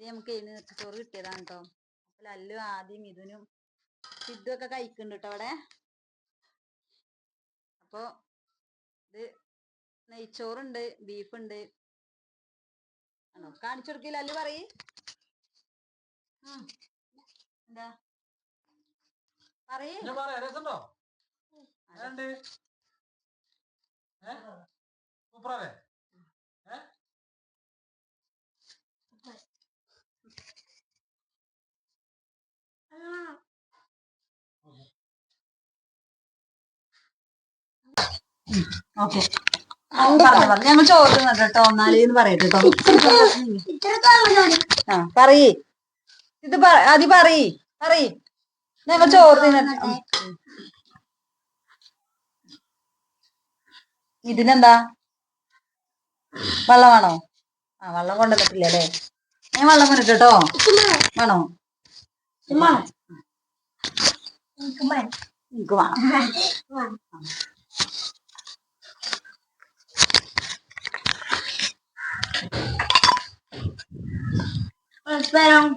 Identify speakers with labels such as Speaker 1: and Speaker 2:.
Speaker 1: ഇത് നമുക്ക് ചോറ് കിട്ടിയതാണ് കേട്ടോ അപ്പൊ ലല്ലു ആദ്യം ഇതിനും സിദ്ധു ഒക്കെ കഴിക്കുന്നുണ്ട് കേട്ടോ അവിടെ. അപ്പൊ ഇത് നെയ്ച്ചോറുണ്ട് ബീഫുണ്ട്. ആണോ? കാണിച്ചു കൊടുക്കില്ല അല്ലു പറയ്. എന്താ? പറയ്.
Speaker 2: സൂപ്പറല്ലേ
Speaker 1: ഓക്കെ. ഞങ്ങൾ കേട്ടോ എന്നാലേന്ന് പറയട്ടെ കേട്ടോ. ആ പറയ്. ഇത് അതി പറയ് പറയ്. ഞങ്ങൾ ചോറ് തിന്നട്ടെ. ഇതിനെന്താ? വെള്ളം വേണോ? ആ വെള്ളം കൊണ്ടുവന്നിട്ടില്ല അല്ലേ? ഞാൻ വെള്ളം കൊണ്ടിട്ടോ കേട്ടോ. വേണോ? എനിക്ക് വേണം.
Speaker 3: esperam.